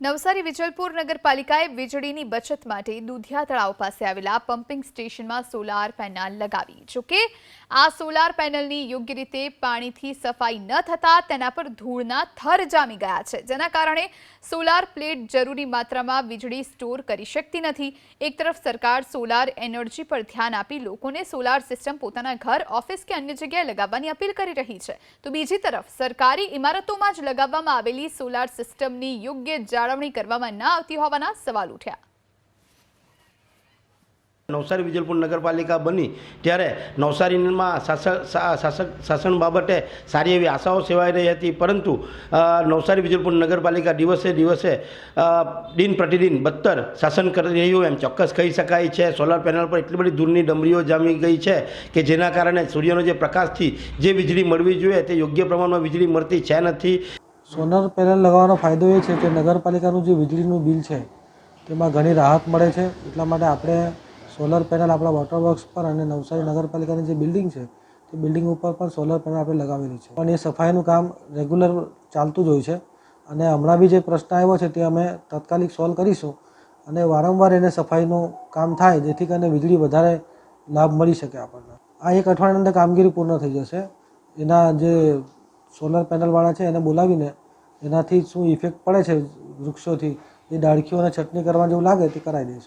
નવસારી વિજલપુર નગરપાલિકાએ વીજળીની બચત માટે દુધિયા તળાવ પાસે આવેલા પમ્પિંગ સ્ટેશનમાં સોલાર પેનલ લગાવી. જોકે આ સોલાર પેનલની યોગ્ય રીતે પાણીથી સફાઈ ન થતા તેના પર ધૂળના થર જામી ગયા છે. જેના કારણે સોલાર પ્લેટ જરૂરી માત્રામાં વીજળી સ્ટોર કરી શકતી નથી. એક તરફ સરકાર સોલાર એનર્જી પર ધ્યાન આપી લોકોને સોલાર સિસ્ટમ પોતાના ઘર, ઓફિસ કે અન્ય જગ્યાએ લગાવવાની અપીલ કરી રહી છે. તો બીજી તરફ સરકારી ઇમારતોમાં જ લગાવવામાં આવેલી સોલાર સિસ્ટમની યોગ્ય જાળવણી કરવામાં ન આવતી હોવાના સવાલ ઉઠ્યા. નવસારી વિજલપુર નગરપાલિકા બની ત્યારે નવસારીમાં શાસક શાસન બાબતે સારી એવી આશાઓ સેવાઈ રહી હતી, પરંતુ નવસારી વિજલપુર નગરપાલિકા દિવસે દિવસે દિન પ્રતિદિન બદતર શાસન કરી રહ્યું એમ ચોક્કસ કહી શકાય છે. સોલાર પેનલ પર એટલી બધી દૂરની ડમરીઓ જામી ગઈ છે કે જેના કારણે સૂર્યનો જે પ્રકાશથી જે વીજળી મળવી જોઈએ તે યોગ્ય પ્રમાણમાં વીજળી મળતી છે નથી. સોલર પેનલ લગાવવાનો ફાયદો એ છે કે નગરપાલિકાનું જે વીજળીનું બિલ છે, તેમાં ઘણી રાહત મળે છે. એટલા માટે આપણે સોલર પેનલ આપણા વોટર વર્ક્સ પર અને નવસારી નગરપાલિકાની જે બિલ્ડિંગ છે, તે બિલ્ડિંગ ઉપર પણ સોલર પેનલ આપણે લગાવેલી છે. પણ એ સફાઈનું કામ રેગ્યુલર ચાલતું જ હોય છે અને હમણાં બી જે પ્રશ્ન આવ્યો છે તે અમે તાત્કાલિક સોલ્વ કરીશું અને વારંવાર એને સફાઈનું કામ થાય જેથી કરીને વીજળી વધારે લાભ મળી શકે આપણને. આ એક અઠવાડિયાની અંદર કામગીરી પૂર્ણ થઈ જશે. એના જે સોલર પેનલવાળા છે, એને બોલાવીને એનાથી શું ઇફેક્ટ પડે છે વૃક્ષોથી? એ ડાળખીઓને છટણી કરવા જેવું લાગે તે કરાવી દઈશું.